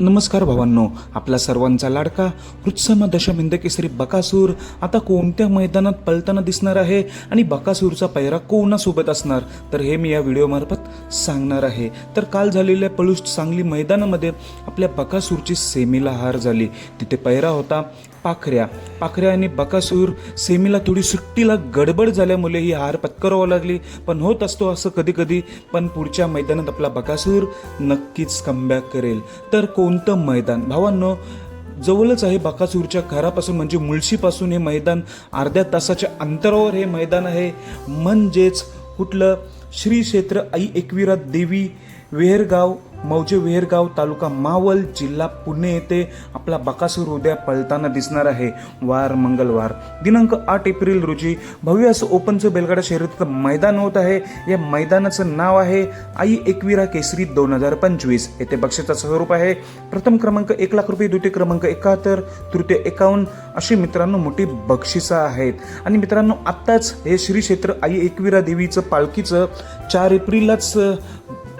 नमस्कार भावांनो आपला सर्वांचा लाडका वृत्सम दशमिंद केसरी बकासूर. आता कोणत्या मैदानात पळताना दिसणार आहे आणि बकासूरचा पैरा कोणासोबत असणार? तर हे मी या व्हिडिओमार्फत सांगणार आहे. तर काल झालेल्या पळूस सांगली मैदानामध्ये आपल्या बकासूरची सेमीला हार झाली. तिथे पैरा होता पाखऱ्या. पाखऱ्या आणि बकासूर सेमीला थोडी सुट्टीला गडबड झाल्यामुळे ही हार पत्करावं लागली. पण होत असतो असं कधी कधी पण पुढच्या मैदानात आपला बकासूर नक्कीच कमबॅक करेल. तर कोणतं मैदान? भावांनो जवळच आहे बकासूरच्या घरापासून म्हणजे मुळशीपासून हे मैदान. अर्ध्या तासाच्या अंतरावर हे मैदान आहे. म्हणजेच कुठलं श्री क्षेत्र आई एकविरा देवी वेहरगाव मौजे वेहरगाव तालुका मावल जिल्हा पुणे येथे आपला बकासूर उद्या पळताना दिसणार आहे. वार मंगळवार. दिनांक आठ एप्रिल रोजी भव्य असं ओपनचं बेलगाडा शर्यतीचं मैदान होत आहे. या मैदानाचं नाव आहे आई एकविरा केसरी दोन हजार पंचवीस. येथे बक्षिसाचं स्वरूप आहे. प्रथम क्रमांक एक लाख रुपये द्वितीय क्रमांक एकाहत्तर तृतीय एकावन्न अशी मित्रांनो मोठी बक्षिसं आहेत. आणि मित्रांनो आत्ताच हे श्री क्षेत्र आई एकविरा देवीचं पालखीचं चार एप्रिललाच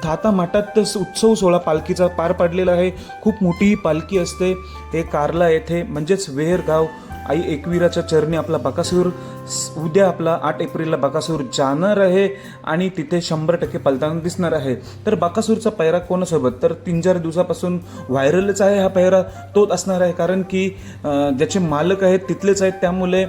थाता माटात उत्सव सोहळा पालखीचा पार पाडलेला आहे. खूप मोठी ही पालखी असते. हे कारला येथे म्हणजेच वेहरगाव आई एकविराच्या चरणी आपला बकासूर उद्या आपला आठ एप्रिलला बकासूर जाणार आहे आणि तिथे शंभर टक्के पलताना दिसणार आहे. तर बकासूरचा पैरा कोणासोबत? तर तीन चार दिवसापासून व्हायरलच आहे हा पैरा तोच असणार आहे. कारण की ज्याचे मालक आहेत तिथलेच आहेत त्यामुळे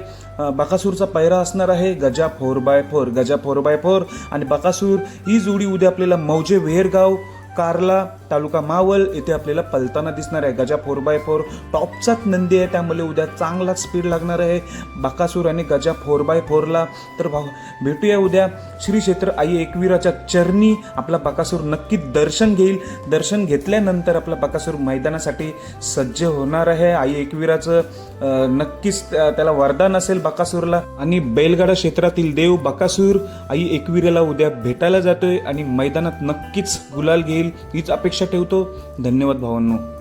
बकासूरचा पैरा असणार आहे. Gaja four by four Gaja four by four आणि बकासूर ही जोडी उद्या आपल्याला मौजे वेहरगाव कारला तालुका मावल येथे आपल्याला पलताना दिसणार आहे. गजा फोर बाय फोर टॉपचाच नंदी आहे. त्यामुळे उद्या चांगला स्पीड लागणार आहे. बाकासूर आणि गजा फोर बाय फोरला तर भाऊ भेटूया उद्या. श्री क्षेत्र आई एकवीराच्या चरणी आपला बाकासूर नक्की दर्शन घेईल. दर्शन घेतल्यानंतर आपला बाकासूर मैदानासाठी सज्ज होणार आहे. आई एकवीराचं नक्कीच त्याला वरदान असेल बाकासूरला. आणि बैलगाडा क्षेत्रातील देव बाकासूर आई एकवीराला उद्या भेटायला जातोय. आणि मैदानात नक्कीच गुलाल घेईल. हीच अपेक्षा ठेवतो. धन्यवाद भावांनो.